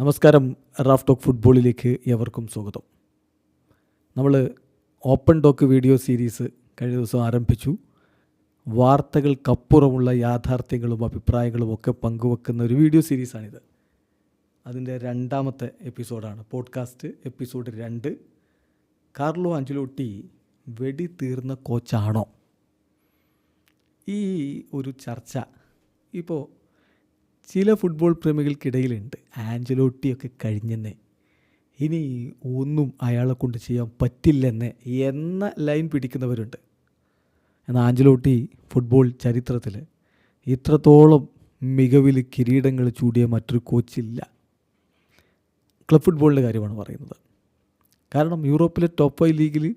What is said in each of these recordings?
നമസ്കാരം Raf talk ഫുട്ബോളിലേക്ക് എവർക്കും സ്വാഗതം. നമ്മൾ ഓപ്പൺ ടോക്ക് വീഡിയോ സീരീസ് കഴിഞ്ഞ ദിവസം ആരംഭിച്ചു. വാർത്തകൾക്കപ്പുറമുള്ള യാഥാർത്ഥ്യങ്ങളും അഭിപ്രായങ്ങളും ഒക്കെ പങ്കുവെക്കുന്ന ഒരു വീഡിയോ സീരീസാണിത്. അതിന്റെ രണ്ടാമത്തെ എപ്പിസോഡാണ്. പോഡ്കാസ്റ്റ് എപ്പിസോഡ് രണ്ട്. കാർലോ അഞ്ചലോട്ടി വെടി തീർന്ന കോച്ചാണോ? ഈ ഒരു ചർച്ച. ഇപ്പോൾ ചില ഫുട്ബോൾ പ്രേമികൾക്കിടയിലുണ്ട്. ആഞ്ചലോട്ടിയൊക്കെ കഴിഞ്ഞെന്നേ. ഇനി ഒന്നും അയാളെ കൊണ്ട് ചെയ്യാൻ പറ്റില്ലെന്ന് എന്ന ലൈൻ പിടിക്കുന്നവരുണ്ട്. എന്നാൽ ആഞ്ചലോട്ടി ഫുട്ബോൾ ചരിത്രത്തിൽ ഇത്രത്തോളം മികവിൽ കിരീടങ്ങൾ ചൂടിയ മറ്റൊരു കോച്ചില്ല ക്ലബ് ഫുട്ബോളിന്റെ കാര്യമാണ് പറയുന്നത്. കാരണം യൂറോപ്പിലെ ടോപ്പ് ഫൈവ് ലീഗിൽ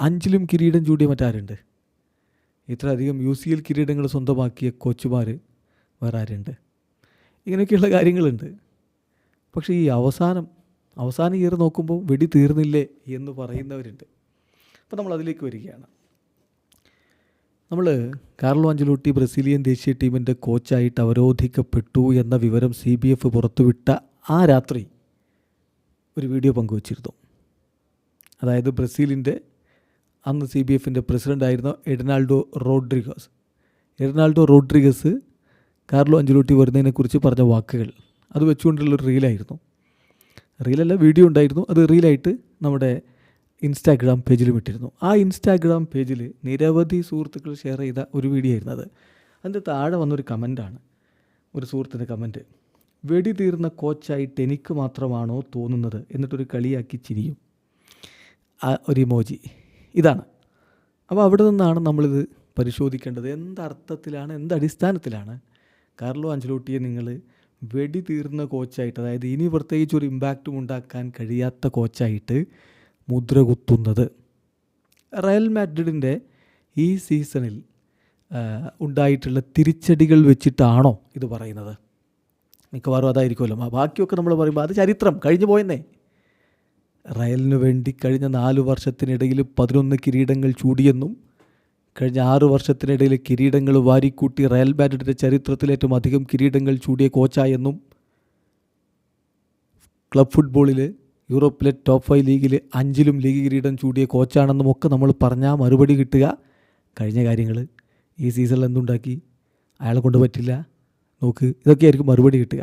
അഞ്ചിലും കിരീടം ചൂടിയ മറ്റാരുണ്ട്? ഇത്രയധികം യു സി എൽ കിരീടങ്ങൾ സ്വന്തമാക്കിയ കോച്ചുമാർ വേറെ ആരുണ്ട്? ഇങ്ങനെയൊക്കെയുള്ള കാര്യങ്ങളുണ്ട്. പക്ഷേ ഈ അവസാനം അവസാനം ഇയർ നോക്കുമ്പോൾ വെടി തീർന്നില്ലേ എന്ന് പറയുന്നവരുണ്ട്. അപ്പോൾ നമ്മൾ അതിലേക്ക് വരികയാണ്. നമ്മൾ കാർലോ അഞ്ചലോട്ടി ബ്രസീലിയൻ ദേശീയ ടീമിന്റെ കോച്ചായിട്ട് അവരോധിക്കപ്പെട്ടു എന്ന വിവരം സി ബി എഫ് പുറത്തുവിട്ട ആ രാത്രി ഒരു വീഡിയോ പങ്കുവച്ചിരുന്നു. അതായത് ബ്രസീലിന്റെ അന്ന് സി ബി എഫിന്റെ പ്രസിഡന്റായിരുന്ന Ednaldo Rodrigues. Ednaldo Rodrigues Carlo Ancelotti വരുന്നതിനെക്കുറിച്ച് പറഞ്ഞ വാക്കുകൾ അത് വെച്ചുകൊണ്ടുള്ളൊരു റീലായിരുന്നു. റീലല്ല വീഡിയോ ഉണ്ടായിരുന്നു. അത് റീലായിട്ട് നമ്മുടെ ഇൻസ്റ്റാഗ്രാം പേജിലും ഇട്ടിരുന്നു. ആ ഇൻസ്റ്റാഗ്രാം പേജിൽ നിരവധി സുഹൃത്തുക്കൾ ഷെയർ ചെയ്ത ഒരു വീഡിയോ ആയിരുന്നു അത്. അതിന്റെ താഴെ വന്നൊരു കമന്റാണ് ഒരു സുഹൃത്തിന്റെ കമന്റ് വെടി തീർന്ന കോച്ചായിട്ട് എനിക്ക് മാത്രമാണോ തോന്നുന്നത്? എന്നിട്ടൊരു കളിയാക്കി ചിരിയും. ആ ഒരു ഇമോജി. ഇതാണ്. അപ്പോൾ അവിടെ നിന്നാണ് നമ്മളിത് പരിശോധിക്കേണ്ടത്. എന്തർത്ഥത്തിലാണ് എന്തടിസ്ഥാനത്തിലാണ് കാർലോ അഞ്ചലോട്ടിയെ നിങ്ങൾ വെടി തീർന്ന കോച്ചായിട്ട് അതായത് ഇനി പ്രത്യേകിച്ച് ഒരു ഇമ്പാക്റ്റും ഉണ്ടാക്കാൻ കഴിയാത്ത കോച്ചായിട്ട് മുദ്ര കുത്തുന്നത് റയൽ മാഡ്രിഡിന്റെ ഈ സീസണിൽ ഉണ്ടായിട്ടുള്ള തിരിച്ചടികൾ വെച്ചിട്ടാണോ ഇത് പറയുന്നത്? മിക്കവാറും അതായിരിക്കുമല്ലോ. ബാക്കിയൊക്കെ നമ്മൾ പറയുമ്പോൾ അത് ചരിത്രം കഴിഞ്ഞു പോയെന്നേ. റയലിനു വേണ്ടി കഴിഞ്ഞ നാല് വർഷത്തിനിടയിൽ പതിനൊന്ന് കിരീടങ്ങൾ ചൂടിയെന്നും കഴിഞ്ഞ ആറു വർഷത്തിനിടയിൽ കിരീടങ്ങൾ വാരിക്കൂട്ടി റയൽ മാഡ്രിഡിന്റെ ചരിത്രത്തിൽ ഏറ്റവും അധികം കിരീടങ്ങൾ ചൂടിയ കോച്ചായെന്നും ക്ലബ് ഫുട്ബോളിൽ യൂറോപ്പിലെ ടോപ്പ് ഫൈവ് ലീഗിൽ അഞ്ചിലും ലീഗ് കിരീടം ചൂടിയ കോച്ചാണെന്നും ഒക്കെ നമ്മൾ പറഞ്ഞാൽ മറുപടി കിട്ടുക. കഴിഞ്ഞ കാര്യങ്ങൾ ഈ സീസണിൽ എന്തുണ്ടാക്കി? അയാളെ കൊണ്ട് പറ്റില്ല. നോക്ക് ഇതൊക്കെയായിരിക്കും മറുപടി കിട്ടുക.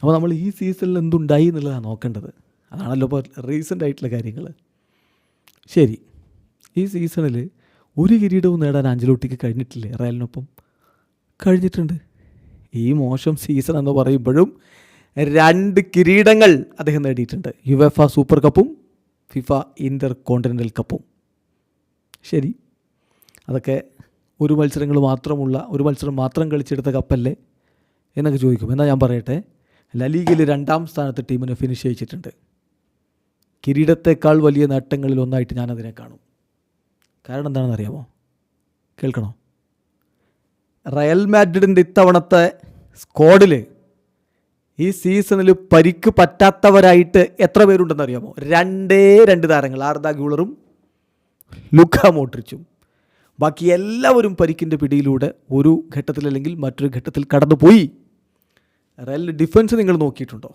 അപ്പോൾ നമ്മൾ ഈ സീസണിൽ എന്തുണ്ടായി എന്നുള്ളതാണ് നോക്കേണ്ടത്. അതാണല്ലോ ഇപ്പോൾ റീസെന്റ് ആയിട്ടുള്ള കാര്യങ്ങൾ. ശരി ഈ സീസണിൽ ഒരു കിരീടവും നേടാൻ അഞ്ചലോട്ടിക്ക് കഴിഞ്ഞിട്ടില്ലേ റയലിനൊപ്പം? കഴിഞ്ഞിട്ടുണ്ട്. ഈ മോശം സീസൺ എന്ന് പറയുമ്പോഴും രണ്ട് കിരീടങ്ങൾ അദ്ദേഹം നേടിയിട്ടുണ്ട്. യുവെഫ സൂപ്പർ കപ്പും ഫിഫ ഇന്റർ കോണ്ടിനെന്റൽ കപ്പും ശരി. അതൊക്കെ ഒരു മത്സരങ്ങൾ മാത്രമുള്ള ഒരു മത്സരം മാത്രം കളിച്ചെടുത്ത കപ്പല്ലേ എന്നൊക്കെ ചോദിക്കും. എന്നാൽ ഞാൻ പറയട്ടെ. ലലീഗയിൽ രണ്ടാം സ്ഥാനത്ത് ടീമിനെ ഫിനിഷ് ചെയ്യിച്ചിട്ടുണ്ട്. കിരീടത്തേക്കാൾ വലിയ നേട്ടങ്ങളിൽ ഒന്നായിട്ട് ഞാനതിനെ കാണും. കാരണം എന്താണെന്ന് അറിയാമോ കേൾക്കണോ? റയൽ മാഡ്രിഡിന്റെ ഇത്തവണത്തെ സ്ക്വാഡിൽ ഈ സീസണിൽ പരിക്ക് പറ്റാത്തവരായിട്ട് എത്ര പേരുണ്ടെന്ന് അറിയാമോ രണ്ടേ രണ്ട് താരങ്ങൾ. ആർദ ഗ്യൂളറും ലുക്ക മോട്രിച്ചും ബാക്കി എല്ലാവരും പരിക്കിന്റെ പിടിയിലൂടെ ഒരു ഘട്ടത്തിൽ അല്ലെങ്കിൽ മറ്റൊരു ഘട്ടത്തിൽ കടന്നുപോയി. റയൽ ഡിഫൻസ് നിങ്ങൾ നോക്കിയിട്ടുണ്ടോ?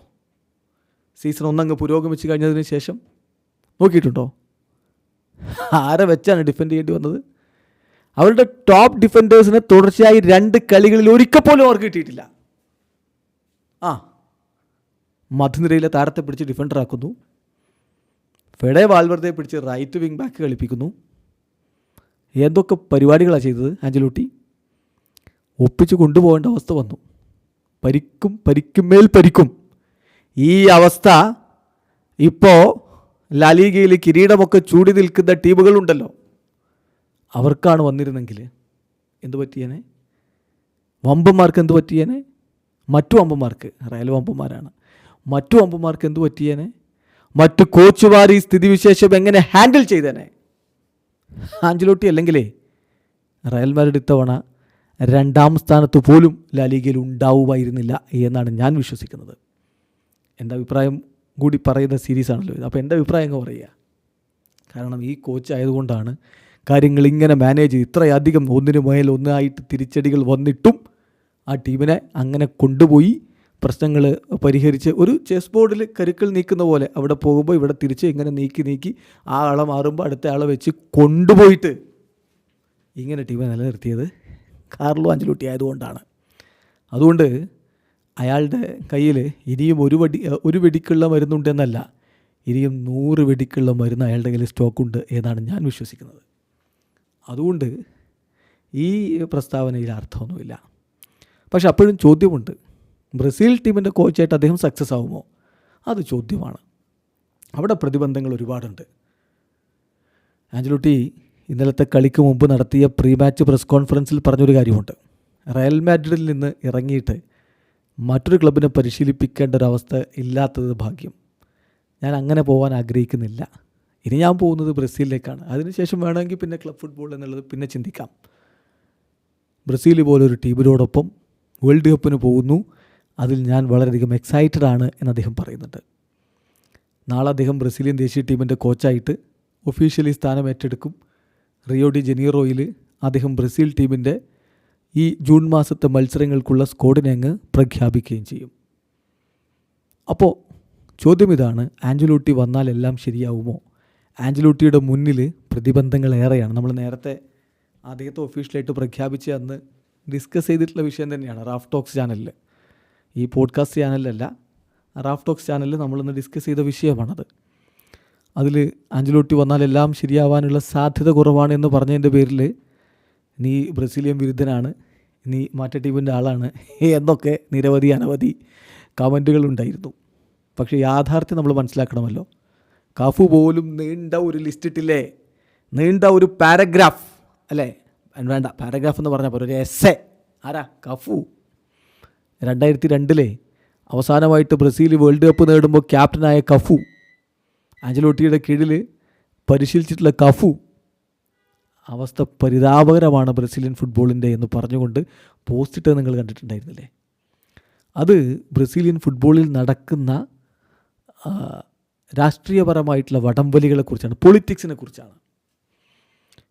സീസൺ ഒന്നങ്ങ് പുരോഗമിച്ച് കഴിഞ്ഞതിന് ശേഷം നോക്കിയിട്ടുണ്ടോ? ആരെ വെച്ചാണ് ഡിഫെൻഡ് ചെയ്യേണ്ടി വന്നത്? അവരുടെ ടോപ്പ് ഡിഫൻഡേഴ്സിനെ തുടർച്ചയായി രണ്ട് കളികളിൽ ഒരിക്കൽ പോലും അവർക്ക് കിട്ടിയിട്ടില്ല. ആ മധുനിരയിലെ താരത്തെ പിടിച്ച് ഡിഫൻഡർ ആക്കുന്നു. ഫെഡെ വാൽവർദ്ധയെ പിടിച്ച് റൈറ്റ് വിങ് ബാക്ക് കളിപ്പിക്കുന്നു. എന്തൊക്കെ പരിപാടികളാണ് ചെയ്തത് ആഞ്ചലൂട്ടി ഒപ്പിച്ച് കൊണ്ടുപോകേണ്ട അവസ്ഥ വന്നു. പരിക്കും പരിക്കും മേൽ പരിക്കും. ഈ അവസ്ഥ ഇപ്പോൾ ലാലിഗയിൽ കിരീടമൊക്കെ ചൂടി നിൽക്കുന്ന ടീമുകളുണ്ടല്ലോ. അവർക്കാണ് വന്നിരുന്നെങ്കിൽ എന്ത് പറ്റിയേനെ? വമ്പന്മാർക്ക് എന്തു പറ്റിയേനെ? മറ്റു വമ്പന്മാർക്ക് റയൽ വമ്പന്മാരാണ്. മറ്റു വമ്പന്മാർക്ക് എന്തു പറ്റിയേനെ? മറ്റു കോച്ചുമാർ ഈ സ്ഥിതിവിശേഷം എങ്ങനെ ഹാൻഡിൽ ചെയ്തേനെ? ആഞ്ചലോട്ടി അല്ലെങ്കിലേ റയൽ മാഡ്രിഡ് ഇത്തവണ രണ്ടാം സ്ഥാനത്ത് പോലും ലാലിഗയിൽ ഉണ്ടാവുമായിരുന്നില്ല എന്നാണ് ഞാൻ വിശ്വസിക്കുന്നത്. എന്റെ അഭിപ്രായം കൂടി പറയുന്ന സീരീസാണല്ലോ ഇത്. അപ്പോൾ എന്റെ അഭിപ്രായം അങ്ങ് പറയുക? കാരണം ഈ കോച്ച് ആയതുകൊണ്ടാണ് കാര്യങ്ങൾ ഇങ്ങനെ മാനേജ് ചെയ്ത് ഇത്രയധികം ഒന്നിനു മേൽ ഒന്നായിട്ട് തിരിച്ചടികൾ വന്നിട്ടും ആ ടീമിനെ അങ്ങനെ കൊണ്ടുപോയി പ്രശ്നങ്ങൾ പരിഹരിച്ച് ഒരു ചെസ് ബോർഡിൽ കരുക്കൾ നീക്കുന്ന പോലെ അവിടെ പോകുമ്പോൾ ഇവിടെ തിരിച്ച് ഇങ്ങനെ നീക്കി നീക്കി ആ ആളെ മാറുമ്പോൾ അടുത്ത ആളെ വെച്ച് കൊണ്ടുപോയിട്ട് ഇങ്ങനെ ടീമിനെ നിലനിർത്തിയത് കാർലോ അഞ്ചലൂട്ടി ആയതുകൊണ്ടാണ്. അതുകൊണ്ട് അയാളുടെ കയ്യിൽ ഇനിയും ഒരു വടി ഒരു വെടിക്കുള്ള മരുന്നുണ്ടെന്നല്ല ഇനിയും നൂറ് വെടിക്കുള്ള മരുന്ന് അയാളുടെ കയ്യിൽ സ്റ്റോക്കുണ്ട് എന്നാണ് ഞാൻ വിശ്വസിക്കുന്നത്. അതുകൊണ്ട് ഈ പ്രസ്താവനയിൽ അർത്ഥമൊന്നുമില്ല. പക്ഷെ അപ്പോഴും ചോദ്യമുണ്ട്. ബ്രസീൽ ടീമിന്റെ കോച്ചായിട്ട് അദ്ദേഹം സക്സസ് ആവുമോ? അത് ചോദ്യമാണ്. അവിടെ പ്രതിബന്ധങ്ങൾ ഒരുപാടുണ്ട്. ആഞ്ചലുട്ടി ഇന്നലത്തെ കളിക്ക് മുമ്പ് നടത്തിയ പ്രീ മാച്ച് പ്രസ് കോൺഫറൻസിൽ പറഞ്ഞൊരു കാര്യമുണ്ട്. റയൽ മാഡ്രിഡിൽ നിന്ന് ഇറങ്ങിയിട്ട് മറ്റൊരു ക്ലബിനെ പരിശീലിപ്പിക്കേണ്ട ഒരവസ്ഥ ഇല്ലാത്തത് ഭാഗ്യം. ഞാൻ അങ്ങനെ പോകാൻ ആഗ്രഹിക്കുന്നില്ല. ഇനി ഞാൻ പോകുന്നത് ബ്രസീലിലേക്കാണ്. അതിനുശേഷം വേണമെങ്കിൽ പിന്നെ ക്ലബ് ഫുട്ബോൾ എന്നുള്ളത് പിന്നെ ചിന്തിക്കാം. ബ്രസീൽ പോലൊരു ടീമിനോടൊപ്പം വേൾഡ് കപ്പിന് പോകുന്നു. അതിൽ ഞാൻ വളരെയധികം എക്സൈറ്റഡ് ആണ് എന്ന് അദ്ദേഹം പറയുന്നുണ്ട്. നാളെ അദ്ദേഹം ബ്രസീലിയൻ ദേശീയ ടീമിന്റെ കോച്ചായിട്ട് ഒഫീഷ്യലി സ്ഥാനം ഏറ്റെടുക്കും. റിയോ ഡി ജനീറോയിൽ അദ്ദേഹം ബ്രസീൽ ടീമിന്റെ ഈ ജൂൺ മാസത്തെ മത്സരങ്ങൾക്കുള്ള സ്കോഡിനെ അങ്ങ് പ്രഖ്യാപിക്കുകയും ചെയ്യും. അപ്പോൾ ചോദ്യം ഇതാണ് ആഞ്ചലോട്ടി വന്നാൽ എല്ലാം ശരിയാവുമോ? ആഞ്ചലോട്ടിയുടെ മുന്നിൽ പ്രതിബന്ധങ്ങൾ ഏറെയാണ്. നമ്മൾ നേരത്തെ അദ്ദേഹത്തെ ഒഫീഷ്യലായിട്ട് പ്രഖ്യാപിച്ച അന്ന് ഡിസ്കസ് ചെയ്തിട്ടുള്ള വിഷയം തന്നെയാണ് റാഫ് ടോക്സ് ചാനലിൽ ഈ പോഡ്കാസ്റ്റ് ചാനലിലല്ല റാഫ് ടോക്സ് ചാനലിൽ നമ്മളിന്ന് ഡിസ്കസ് ചെയ്ത വിഷയമാണത്. അതിൽ ആഞ്ചലോട്ടി വന്നാൽ എല്ലാം ശരിയാവാനുള്ള സാധ്യത കുറവാണ് എന്ന് പറഞ്ഞതിന്റെ പേരിൽ നീ ബ്രസീലിയൻ വിരുദ്ധനാണ് നീ മറ്റേ ടീമിന്റെ ആളാണ് എന്നൊക്കെ നിരവധി അനവധി കമന്റുകളുണ്ടായിരുന്നു പക്ഷേ യാഥാർത്ഥ്യം നമ്മൾ മനസ്സിലാക്കണമല്ലോ. കാഫു പോലും നീണ്ട ഒരു ലിസ്റ്റ് ഇട്ടില്ലേ? നീണ്ട ഒരു പാരഗ്രാഫ് അല്ലേ? വേണ്ട പാരഗ്രാഫ് എന്ന് പറഞ്ഞാൽ ഒരു എസ് ആരാ? കഫു. രണ്ടായിരത്തി രണ്ടിലെ അവസാനമായിട്ട് ബ്രസീൽ വേൾഡ് കപ്പ് നേടുമ്പോൾ ക്യാപ്റ്റനായ കഫു ആഞ്ചലോട്ടിയുടെ കീഴിൽ പരിശീലിച്ചിട്ടുള്ള കഫു അവസ്ഥ പരിതാപകരമാണ് ബ്രസീലിയൻ ഫുട്ബോളിന്റെ എന്ന് പറഞ്ഞുകൊണ്ട് പോസ്റ്റിട്ട് നിങ്ങൾ കണ്ടിട്ടുണ്ടായിരുന്നില്ലേ? അത് ബ്രസീലിയൻ ഫുട്ബോളിൽ നടക്കുന്ന രാഷ്ട്രീയപരമായിട്ടുള്ള വടംവലികളെ കുറിച്ചാണ് പൊളിറ്റിക്സിനെ കുറിച്ചാണ്.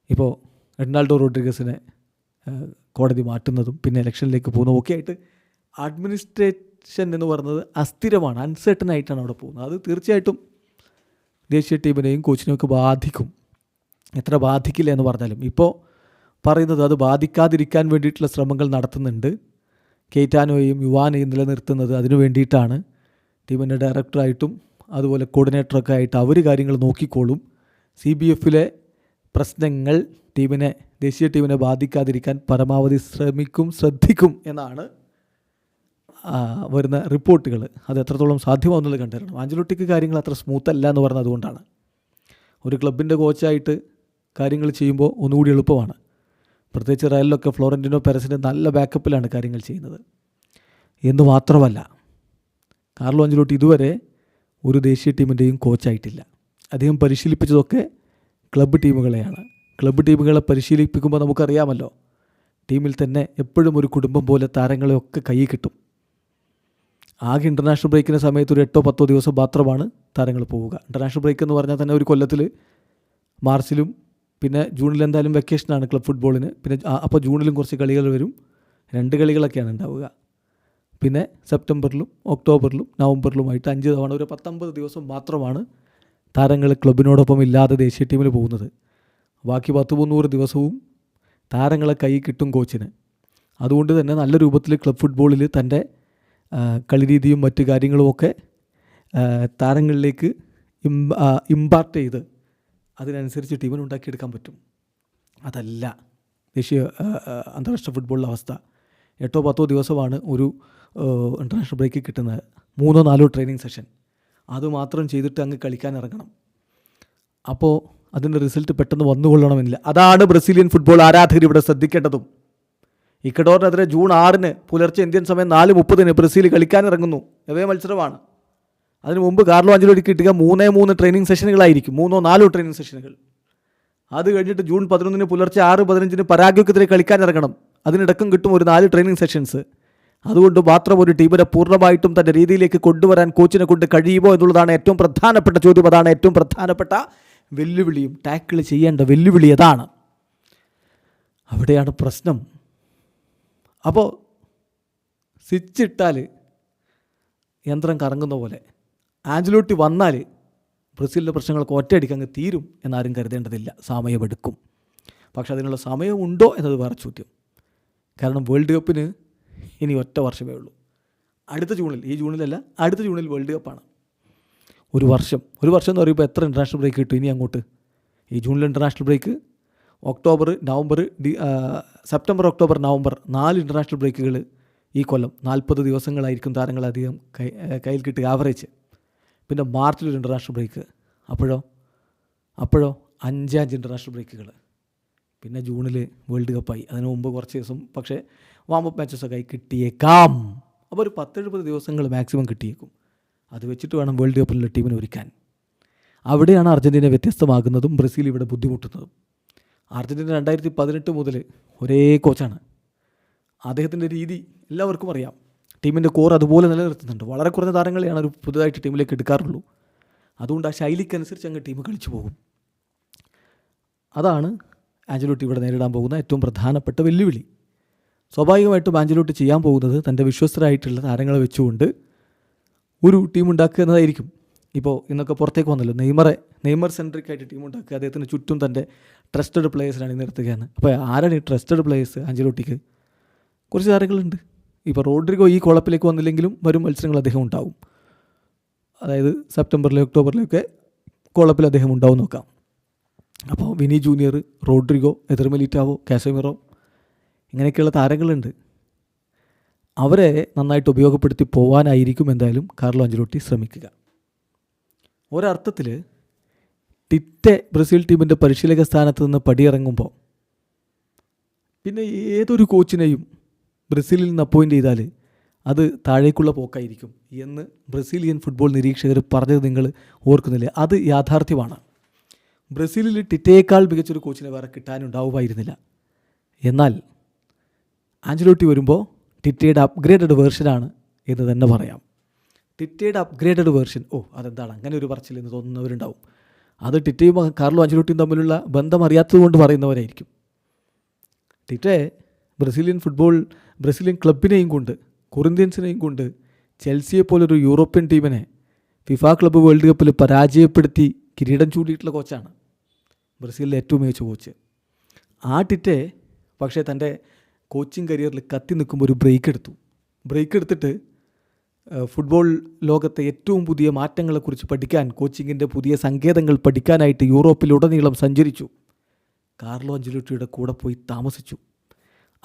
ഇപ്പോൾ റൊണാൾഡോ റോഡ്രിഗസിനെ കോടതി മാറ്റുന്നതും പിന്നെ ഇലക്ഷനിലേക്ക് പോകുന്നതും ഒക്കെ ആയിട്ട് അഡ്മിനിസ്ട്രേഷൻ എന്ന് പറയുന്നത് അസ്ഥിരമാണ് അൺസർട്ടൺ ആയിട്ടാണ് അവിടെ പോകുന്നത്. അത് തീർച്ചയായിട്ടും ദേശീയ ടീമിനെയും കോച്ചിനെയും ഒക്കെ ബാധിക്കും. എത്ര ബാധിക്കില്ല എന്ന് പറഞ്ഞാലും. ഇപ്പോൾ പറയുന്നത് അത് ബാധിക്കാതിരിക്കാൻ വേണ്ടിയിട്ടുള്ള ശ്രമങ്ങൾ നടത്തുന്നുണ്ട്. കേറ്റാനോയും യുവാനെയും നിലനിർത്തുന്നത് അതിനു വേണ്ടിയിട്ടാണ്. ടീമിന്റെ ഡയറക്ടറായിട്ടും അതുപോലെ കോർഡിനേറ്ററൊക്കെ ആയിട്ട് അവർ കാര്യങ്ങൾ നോക്കിക്കോളും. സി ബി എഫിലെ പ്രശ്നങ്ങൾ ടീമിനെ ദേശീയ ടീമിനെ ബാധിക്കാതിരിക്കാൻ പരമാവധി ശ്രമിക്കും ശ്രദ്ധിക്കും എന്നാണ് വരുന്ന റിപ്പോർട്ടുകൾ അത് എത്രത്തോളം സാധ്യമാവുന്നത് കണ്ടിരണം ആഞ്ചലോട്ടിക്ക് കാര്യങ്ങൾ അത്ര സ്മൂത്തല്ല എന്ന് പറഞ്ഞത് അതുകൊണ്ടാണ് ഒരു ക്ലബിന്റെ കോച്ചായിട്ട് കാര്യങ്ങൾ ചെയ്യുമ്പോൾ ഒന്നുകൂടി എളുപ്പമാണ്. പ്രത്യേകിച്ച് റയലിലൊക്കെ ഫ്ലോറന്റിനോ പെരസിന്റെ നല്ല ബാക്കപ്പിലാണ് കാര്യങ്ങൾ ചെയ്യുന്നത്. എന്ന് മാത്രമല്ല കാർലോ അഞ്ചലോട്ട് ഇതുവരെ ഒരു ദേശീയ ടീമിന്റെയും കോച്ചായിട്ടില്ല അദ്ദേഹം പരിശീലിപ്പിച്ചതൊക്കെ ക്ലബ്ബ് ടീമുകളെയാണ്. ക്ലബ്ബ് ടീമുകളെ പരിശീലിപ്പിക്കുമ്പോൾ നമുക്കറിയാമല്ലോ ടീമിൽ തന്നെ എപ്പോഴും ഒരു കുടുംബം പോലെ താരങ്ങളെയൊക്കെ കയ്യിൽ കിട്ടും. ആകെ ഇന്റർനാഷണൽ ബ്രേക്കിന്റെ സമയത്ത് ഒരു എട്ടോ പത്തോ ദിവസം മാത്രമാണ് താരങ്ങൾ പോവുക. ഇന്റർനാഷണൽ ബ്രേക്ക് എന്ന് പറഞ്ഞാൽ തന്നെ ഒരു കൊല്ലത്തിൽ മാർച്ചിലും പിന്നെ ജൂണിൽ എന്തായാലും വെക്കേഷനാണ് ക്ലബ് ഫുട്ബോളിന് പിന്നെ അപ്പോൾ ജൂണിലും കുറച്ച് കളികൾ വരും. രണ്ട് കളികളൊക്കെയാണ് ഉണ്ടാവുക. പിന്നെ സെപ്റ്റംബറിലും ഒക്ടോബറിലും നവംബറിലുമായിട്ട് അഞ്ച് തവണ ഒരു പത്തൊമ്പത് ദിവസം മാത്രമാണ് താരങ്ങൾ ക്ലബിനോടൊപ്പം ഇല്ലാതെ ദേശീയ ടീമിൽ പോകുന്നത്. ബാക്കി പത്ത് മുന്നൂറ് ദിവസവും താരങ്ങളെ കൈ കിട്ടും കോച്ചിന് അതുകൊണ്ട് തന്നെ നല്ല രൂപത്തിൽ ക്ലബ് ഫുട്ബോളിൽ തന്റെ കളിരീതിയും മറ്റു കാര്യങ്ങളുമൊക്കെ താരങ്ങളിലേക്ക് ഇമ്പാർട്ട് ചെയ്ത് അതിനനുസരിച്ച് ടീമിന് ഉണ്ടാക്കിയെടുക്കാൻ പറ്റും. അതല്ല. ദേശീയ അന്താരാഷ്ട്ര ഫുട്ബോളിലെ അവസ്ഥ. എട്ടോ പത്തോ ദിവസമാണ് ഒരു ഇന്റർനാഷണൽ ബ്രേക്ക് കിട്ടുന്നത്. മൂന്നോ നാലോ ട്രെയിനിങ് സെഷൻ അതുമാത്രം ചെയ്തിട്ട് അങ്ങ് കളിക്കാൻ ഇറങ്ങണം. അപ്പോൾ അതിന്റെ റിസൾട്ട് പെട്ടെന്ന് വന്നുകൊള്ളണമെന്നില്ല. അതാണ് ബ്രസീലിയൻ ഫുട്ബോൾ ആരാധകർ ഇവിടെ ശ്രദ്ധിക്കേണ്ടതും. ഇക്കഡോറിനെതിരെ ജൂൺ ആറിന് പുലർച്ചെ ഇന്ത്യൻ സമയം നാല് മുപ്പതിന് ബ്രസീൽ കളിക്കാനിറങ്ങുന്നു എവേ മത്സരമാണ്. അതിനു മുമ്പ് കാർലോ അഞ്ചലോടി കിട്ടുക മൂന്നേ മൂന്ന് ട്രെയിനിങ് സെഷനുകളായിരിക്കും മൂന്നോ നാലോ ട്രെയിനിങ് സെഷനുകൾ അത് കഴിഞ്ഞിട്ട് ജൂൺ പതിനൊന്നിന് പുലർച്ചെ ആറ് പതിനഞ്ചിന് പരാഗ്വക്കെതിരെ കളിക്കാൻ ഇറങ്ങണം. അതിനിടക്കും കിട്ടും ഒരു നാല് ട്രെയിനിങ് സെഷൻസ് അതുകൊണ്ട് മാത്രം ഒരു ടീമിനെ പൂർണമായിട്ടും തന്റെ രീതിയിലേക്ക് കൊണ്ടുവരാൻ കോച്ചിനെ കൊണ്ട് കഴിയുമോ എന്നുള്ളതാണ് ഏറ്റവും പ്രധാനപ്പെട്ട ചോദ്യം. അതാണ് ഏറ്റവും പ്രധാനപ്പെട്ട വെല്ലുവിളിയും. ടാക്കിൾ ചെയ്യേണ്ട വെല്ലുവിളി അതാണ്. അവിടെയാണ് പ്രശ്നം. അപ്പോൾ സ്വിച്ചിട്ടാൽ യന്ത്രം കറങ്ങുന്ന പോലെ. ആഞ്ചലോട്ടി വന്നാൽ ബ്രസീലിന്റെ പ്രശ്നങ്ങളൊക്കെ ഒറ്റയടിക്ക് അങ്ങ് തീരും എന്നാരും കരുതേണ്ടതില്ല. സമയമെടുക്കും പക്ഷെ അതിനുള്ള സമയമുണ്ടോ എന്നത് വേറെ ചോദ്യം. കാരണം വേൾഡ് കപ്പിന് ഇനി ഒറ്റ വർഷമേ ഉള്ളൂ. അടുത്ത ജൂണിൽ ഈ ജൂണിലല്ല അടുത്ത ജൂണിൽ വേൾഡ് കപ്പാണ്. ഒരു വർഷം ഒരു വർഷം എന്ന് പറയുമ്പോൾ എത്ര ഇന്റർനാഷണൽ ബ്രേക്ക് കിട്ടും ഇനി അങ്ങോട്ട്? ഈ ജൂണിൽ international break October November September October November നാല് ഇന്റർനാഷണൽ ബ്രേക്കുകൾ ഈ കൊല്ലം. നാൽപ്പത് ദിവസങ്ങളായിരിക്കും താരങ്ങൾ അധികം കയ്യിൽ കിട്ടുക ആവറേജ് പിന്നെ മാർച്ചിൽ ഒരു ഇന്റർനാഷണൽ ബ്രേക്ക് അപ്പോഴോ? അപ്പോഴോ അഞ്ചാഞ്ച് ഇന്റർനാഷണൽ ബ്രേക്കുകൾ പിന്നെ ജൂണിൽ വേൾഡ് കപ്പായി അതിന് മുമ്പ് കുറച്ച് ദിവസം പക്ഷേ വാമപ്പ് മാച്ചസൊക്കെ ആയി കിട്ടിയേക്കാം. അപ്പോൾ ഒരു പത്തെഴുപത് ദിവസങ്ങൾ മാക്സിമം കിട്ടിയേക്കും. അത് വെച്ചിട്ട് വേണം വേൾഡ് കപ്പിലുള്ള ടീമിനെ ഒരുക്കാൻ. അവിടെയാണ് അർജന്റീന വ്യത്യസ്തമാകുന്നതും ബ്രസീൽ ഇവിടെ ബുദ്ധിമുട്ടുന്നതും. അർജന്റീന രണ്ടായിരത്തി പതിനെട്ട് മുതൽ ഒരേ കോച്ചാണ് അദ്ദേഹത്തിന്റെ രീതി എല്ലാവർക്കും അറിയാം. ടീമിന്റെ കോർ അതുപോലെ നിലനിർത്തുന്നുണ്ട്. വളരെ കുറഞ്ഞ താരങ്ങളെയാണ് ഒരു പുതുതായിട്ട് ടീമിലേക്ക് എടുക്കാറുള്ളൂ. അതുകൊണ്ട് ആ ശൈലിക്കനുസരിച്ച് അങ്ങ് ടീം കളിച്ചു പോകും. അതാണ് ആഞ്ചലോട്ടി ഇവിടെ നേരിടാൻ പോകുന്ന ഏറ്റവും പ്രധാനപ്പെട്ട വെല്ലുവിളി. സ്വാഭാവികമായിട്ടും ആഞ്ചലോട്ടി ചെയ്യാൻ പോകുന്നത് തന്റെ വിശ്വസ്തരായിട്ടുള്ള താരങ്ങളെ വെച്ചുകൊണ്ട് ഒരു ടീം ഉണ്ടാക്കുക എന്നതായിരിക്കും. ഇപ്പോൾ ഇന്നൊക്കെ പുറത്തേക്ക് വന്നല്ലോ നെയ്മറെ നെയ്മർ സെൻട്രിക് ആയിട്ട് ടീം ഉണ്ടാക്കുക അദ്ദേഹത്തിന് ചുറ്റും തന്റെ ട്രസ്റ്റഡ് പ്ലേയേഴ്സിനാണ് നിർത്തുകയെന്ന് അപ്പോൾ ആരാണ് ഈ ട്രസ്റ്റഡ് പ്ലേയേഴ്സ് ആഞ്ചലോട്ടിക്ക് കുറച്ച് താരങ്ങളുണ്ട്. ഇപ്പോൾ റോഡ്രിഗോ ഈ കുളപ്പിലേക്ക് വന്നില്ലെങ്കിലും വരും മത്സരങ്ങൾ അദ്ദേഹം ഉണ്ടാവും. അതായത് സെപ്റ്റംബറിലെ ഒക്ടോബറിലൊക്കെ കുളപ്പിൽ അദ്ദേഹം ഉണ്ടാവും നോക്കാം. അപ്പോൾ Vini junior Rodrigo Eder Militao Casemiro ഇങ്ങനെയൊക്കെയുള്ള താരങ്ങളുണ്ട്. അവരെ നന്നായിട്ട് ഉപയോഗപ്പെടുത്തി പോവാനായിരിക്കും എന്തായാലും കാർലോ അഞ്ചലോട്ടി ശ്രമിക്കുക. ഒരർത്ഥത്തിൽ ടിറ്റെ ബ്രസീൽ ടീമിന്റെ പരിശീലക സ്ഥാനത്ത് നിന്ന് പടിയിറങ്ങുമ്പോൾ പിന്നെ ഏതൊരു കോച്ചിനെയും ബ്രസീലിൽ നിന്ന് അപ്പോയിന്റ് ചെയ്താൽ അത് താഴേക്കുള്ള പോക്കായിരിക്കും എന്ന് ബ്രസീലിയൻ ഫുട്ബോൾ നിരീക്ഷകർ പറഞ്ഞത് നിങ്ങൾ ഓർക്കുന്നില്ലേ? അത് യാഥാർത്ഥ്യമാണ്. ബ്രസീലിൽ ടിറ്റയേക്കാൾ മികച്ചൊരു കോച്ചിനെ വേറെ കിട്ടാനുണ്ടാവുമായിരുന്നില്ല. എന്നാൽ ആഞ്ചലോട്ടി വരുമ്പോൾ ടിറ്റയുടെ അപ്ഗ്രേഡഡ് വേർഷനാണ് എന്ന് തന്നെ പറയാം. ടിറ്റയുടെ അപ്ഗ്രേഡഡ് വേർഷൻ ഓ അതെന്താണ്? അങ്ങനെ ഒരു പറച്ചിലെന്ന് തോന്നുന്നവരുണ്ടാവും. അത് ടിറ്റയും കാർലോ ആഞ്ചലോട്ടിയും തമ്മിലുള്ള ബന്ധം അറിയാത്തത് കൊണ്ട് പറയുന്നവരായിരിക്കും. ടിറ്റെ ബ്രസീലിയൻ ഫുട്ബോൾ ബ്രസീലിയൻ ക്ലബിനെയും കൊണ്ട് കൊറിന്ത്യൻസിനെയും കൊണ്ട് ചെൽസിയെ പോലൊരു യൂറോപ്യൻ ടീമിനെ ഫിഫ ക്ലബ്ബ് വേൾഡ് കപ്പിൽ പരാജയപ്പെടുത്തി കിരീടം ചൂടിയിട്ടുള്ള കോച്ചാണ് ബ്രസീലിലെ ഏറ്റവും മികച്ച കോച്ച് ആ ടിറ്റെ പക്ഷേ തന്റെ കോച്ചിങ് കരിയറിൽ കത്തി നിൽക്കുമ്പോൾ ഒരു ബ്രേക്ക് എടുത്തു. ബ്രേക്ക് എടുത്തിട്ട് ഫുട്ബോൾ ലോകത്തെ ഏറ്റവും പുതിയ മാറ്റങ്ങളെക്കുറിച്ച് പഠിക്കാൻ കോച്ചിങ്ങിന്റെ പുതിയ സങ്കേതങ്ങൾ പഠിക്കാനായിട്ട് യൂറോപ്പിലുടനീളം സഞ്ചരിച്ചു. കാർലോ അഞ്ചലോട്ടിയുടെ കൂടെ പോയി താമസിച്ചു.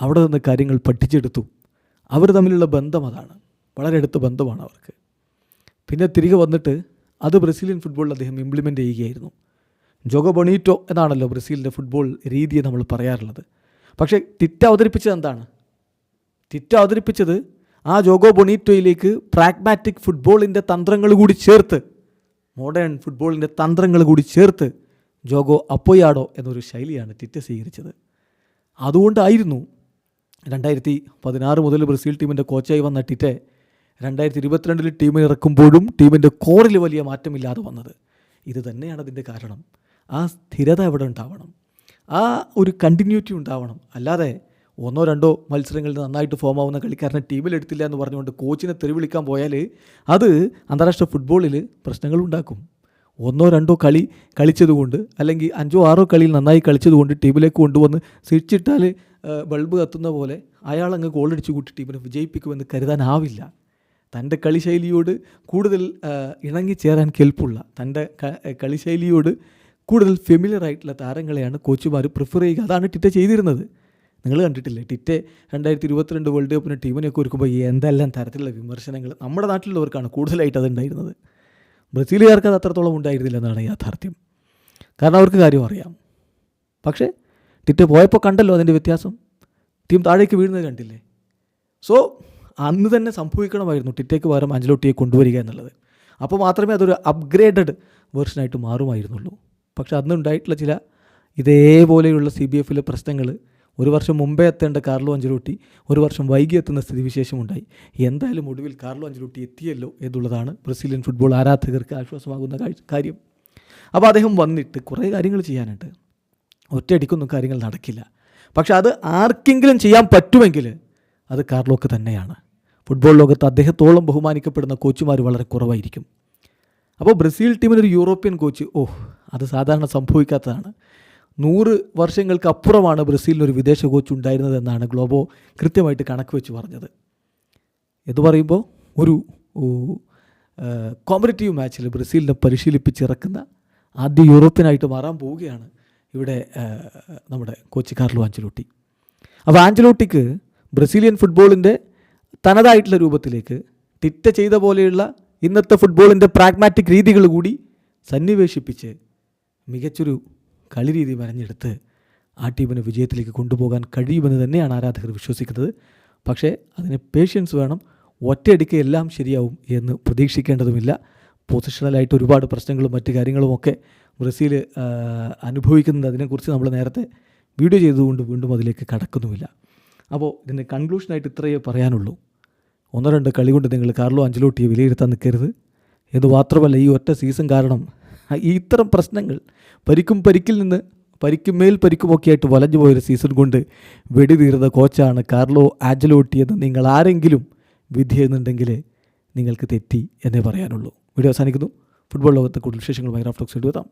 അവിടെ നിന്ന് കാര്യങ്ങൾ പഠിച്ചെടുത്തു. അവർ തമ്മിലുള്ള ബന്ധം അതാണ്. വളരെ അടുത്ത ബന്ധമാണ് അവർക്ക്. പിന്നെ തിരികെ വന്നിട്ട് അത് ബ്രസീലിയൻ ഫുട്ബോളിൽ അദ്ദേഹം ഇംപ്ലിമെന്റ് ചെയ്യുകയായിരുന്നു. ജോഗോ ബൊണീറ്റോ എന്നാണല്ലോ ബ്രസീലിന്റെ ഫുട്ബോൾ രീതിയെ നമ്മൾ പറയാറുള്ളത്. പക്ഷേ തിറ്റ അവതരിപ്പിച്ചത് എന്താണ്? തിറ്റ അവതരിപ്പിച്ചത് ആ ജോഗോ ബൊണീറ്റോയിലേക്ക് പ്രാഗ്മാറ്റിക് ഫുട്ബോളിന്റെ തന്ത്രങ്ങൾ കൂടി ചേർത്ത് മോഡേൺ ഫുട്ബോളിന്റെ തന്ത്രങ്ങൾ കൂടി ചേർത്ത് ജോഗോ അപ്പോയാഡോ എന്നൊരു ശൈലിയാണ് ടിറ്റ സ്വീകരിച്ചത്. അതുകൊണ്ടായിരുന്നു രണ്ടായിരത്തി പതിനാറ് മുതൽ ബ്രസീൽ ടീമിന്റെ കോച്ചായി വന്ന ടിറ്റെ രണ്ടായിരത്തി ഇരുപത്തിരണ്ടിൽ ടീമിൽ ഇറക്കുമ്പോഴും ടീമിന്റെ കോറിൽ വലിയ മാറ്റമില്ലാതെ വന്നത്. ഇത് തന്നെയാണ് അതിന്റെ കാരണം. ആ സ്ഥിരത അവിടെ ഉണ്ടാവണം? ആ ഒരു കണ്ടിന്യൂറ്റി ഉണ്ടാവണം. അല്ലാതെ ഒന്നോ രണ്ടോ മത്സരങ്ങളിൽ നന്നായിട്ട് ഫോം ആവുന്ന കളിക്കാരനെ ടീമിലെടുത്തില്ല എന്ന് പറഞ്ഞുകൊണ്ട് കോച്ചിനെ തെരുവിളിക്കാൻ പോയാൽ അത് അന്താരാഷ്ട്ര ഫുട്ബോളിൽ പ്രശ്നങ്ങൾ ഉണ്ടാക്കും. ഒന്നോ രണ്ടോ കളി കളിച്ചതുകൊണ്ട് അല്ലെങ്കിൽ അഞ്ചോ ആറോ കളിയിൽ നന്നായി കളിച്ചതുകൊണ്ട് ടീമിലേക്ക് കൊണ്ടുവന്ന് സ്വിച്ചിട്ടാൽ ബൾബ് കത്തുന്ന പോലെ അയാൾ അങ്ങ് ഗോളടിച്ച് കൂട്ടി ടീമിനെ വിജയിപ്പിക്കുമെന്ന് കരുതാനാവില്ല തന്റെ കളിശൈലിയോട് കൂടുതൽ ഇണങ്ങിച്ചേരാൻ കെൽപ്പുള്ള തന്റെ കളിശൈലിയോട് കൂടുതൽ ഫെമിലിയർ ആയിട്ടുള്ള താരങ്ങളെയാണ് കോച്ചുമാർ പ്രിഫർ ചെയ്യുക. അതാണ് ടിറ്റ ചെയ്തിരുന്നത്. നിങ്ങൾ കണ്ടിട്ടില്ലേ? ടിറ്റെ രണ്ടായിരത്തി ഇരുപത്തിരണ്ട് വേൾഡ് കപ്പിന് ടീമിനെയൊക്കെ ഒരുക്കുമ്പോൾ എന്തെല്ലാം തരത്തിലുള്ള വിമർശനങ്ങൾ നമ്മുടെ നാട്ടിലുള്ളവർക്കാണ് കൂടുതലായിട്ട് അത് ഉണ്ടായിരുന്നത് ബ്രസീലുകാർക്ക് അത് അത്രത്തോളം ഉണ്ടായിരുന്നില്ല എന്നാണ് യാഥാർത്ഥ്യം. കാരണം അവർക്ക് കാര്യം അറിയാം. പക്ഷേ ടിറ്റ പോയപ്പോൾ കണ്ടല്ലോ അതിന്റെ വ്യത്യാസം? ടീം താഴേക്ക് വീഴുന്നത് കണ്ടില്ലേ? സോ അന്ന് തന്നെ സംഭവിക്കണമായിരുന്നു ടിറ്റയ്ക്ക് പകരം അഞ്ചലോട്ടിയെ കൊണ്ടുവരിക എന്നുള്ളത്. അപ്പോൾ മാത്രമേ അതൊരു അപ്ഗ്രേഡഡ് വേർഷനായിട്ട് മാറുമായിരുന്നുള്ളൂ. പക്ഷെ അന്ന് ഉണ്ടായിട്ടുള്ള ചില ഇതേപോലെയുള്ള സി ബി എഫിലെ പ്രശ്നങ്ങൾ ഒരു വർഷം മുമ്പേ എത്തേണ്ട കാർലോ അഞ്ചലോട്ടി ഒരു വർഷം വൈകി എത്തുന്ന സ്ഥിതിവിശേഷമുണ്ടായി എന്തായാലും ഒടുവിൽ കാർലോ അഞ്ചലോട്ടി എത്തിയല്ലോ എന്നുള്ളതാണ് ബ്രസീലിയൻ ഫുട്ബോൾ ആരാധകർക്ക് ആശ്വാസമാകുന്ന കാര്യം. അപ്പോൾ അദ്ദേഹം വന്നിട്ട് കുറേ കാര്യങ്ങൾ ചെയ്യാനുണ്ട്. ഒറ്റയടിക്കൊന്നും കാര്യങ്ങൾ നടക്കില്ല. പക്ഷെ അത് ആർക്കെങ്കിലും ചെയ്യാൻ പറ്റുമെങ്കിൽ അത് കാർലോക്ക് തന്നെയാണ്. ഫുട്ബോൾ ലോകത്ത് അദ്ദേഹത്തോളം ബഹുമാനിക്കപ്പെടുന്ന കോച്ചുമാർ വളരെ കുറവായിരിക്കും. അപ്പോൾ ബ്രസീൽ ടീമിനൊരു യൂറോപ്യൻ കോച്ച് ഓ അത് സാധാരണ സംഭവിക്കാത്തതാണ്. നൂറ് വർഷങ്ങൾക്ക് അപ്പുറമാണ് ബ്രസീലിനൊരു വിദേശ കോച്ച് ഉണ്ടായിരുന്നതെന്നാണ് ഗ്ലോബോ കൃത്യമായിട്ട് കണക്ക് വെച്ച് പറഞ്ഞത്. എന്ന് പറയുമ്പോൾ ഒരു കോമ്പറ്റീവ് മാച്ചിൽ ബ്രസീലിനെ പരിശീലിപ്പിച്ചിറക്കുന്ന ആദ്യ യൂറോപ്യനായിട്ട് മാറാൻ പോവുകയാണ് ഇവിടെ നമ്മുടെ കോച്ച് കാർലോ ആഞ്ചലോട്ടി അപ്പോൾ ആഞ്ചലോട്ടിക്ക് ബ്രസീലിയൻ ഫുട്ബോളിന്റെ തനതായിട്ടുള്ള രൂപത്തിലേക്ക് തിറ്റ ചെയ്ത പോലെയുള്ള ഇന്നത്തെ ഫുട്ബോളിന്റെ പ്രാഗ്മാറ്റിക് രീതികൾ കൂടി സന്നിവേശിപ്പിച്ച് മികച്ചൊരു കളി രീതി മെനഞ്ഞെടുത്ത് ആ ടീമിനെ വിജയത്തിലേക്ക് കൊണ്ടുപോകാൻ കഴിയുമെന്ന് തന്നെയാണ് ആരാധകർ വിശ്വസിക്കുന്നത്. പക്ഷേ അതിന് പേഷ്യൻസ് വേണം ഒറ്റയടിക്ക് എല്ലാം ശരിയാവും എന്ന് പ്രതീക്ഷിക്കേണ്ടതുമില്ല. പൊസിഷണലായിട്ട് ഒരുപാട് പ്രശ്നങ്ങളും മറ്റു കാര്യങ്ങളുമൊക്കെ ബ്രസീൽ അനുഭവിക്കുന്നത് അതിനെക്കുറിച്ച് നമ്മൾ നേരത്തെ വീഡിയോ ചെയ്തുകൊണ്ട് വീണ്ടും അതിലേക്ക് കടക്കുന്നുമില്ല. അപ്പോൾ ഇതിന്റെ കൺക്ലൂഷനായിട്ട് ഇത്രയേ പറയാനുള്ളൂ. ഒന്നോ രണ്ടോ കളി കൊണ്ട് നിങ്ങൾ കാർലോ അഞ്ചലോട്ടിയെ വിലയിരുത്താൻ നിൽക്കരുത്. ഇത് മാത്രമല്ല ഈ ഒറ്റ സീസൺ കാരണം ഈ ഇത്തരം പ്രശ്നങ്ങൾ പരിക്കും പരിക്കിൽ നിന്ന് പരിക്കും മേൽ പരിക്കുമൊക്കെ ആയിട്ട് വലഞ്ഞു പോയൊരു സീസൺ കൊണ്ട് വെടിതീർന്ന കോച്ചാണ് കാർലോ ആഞ്ചലോട്ടി എന്ന് നിങ്ങൾ ആരെങ്കിലും വിധി ചെയ്യുന്നുണ്ടെങ്കിൽ നിങ്ങൾക്ക് തെറ്റി എന്നേ പറയാനുള്ളൂ. വീഡിയോ അവസാനിക്കുന്നു. ഫുട്ബോൾ ലോകത്തെ കൂടുതൽ വിശേഷങ്ങളുമായി ടോക്സ് എഴുതാം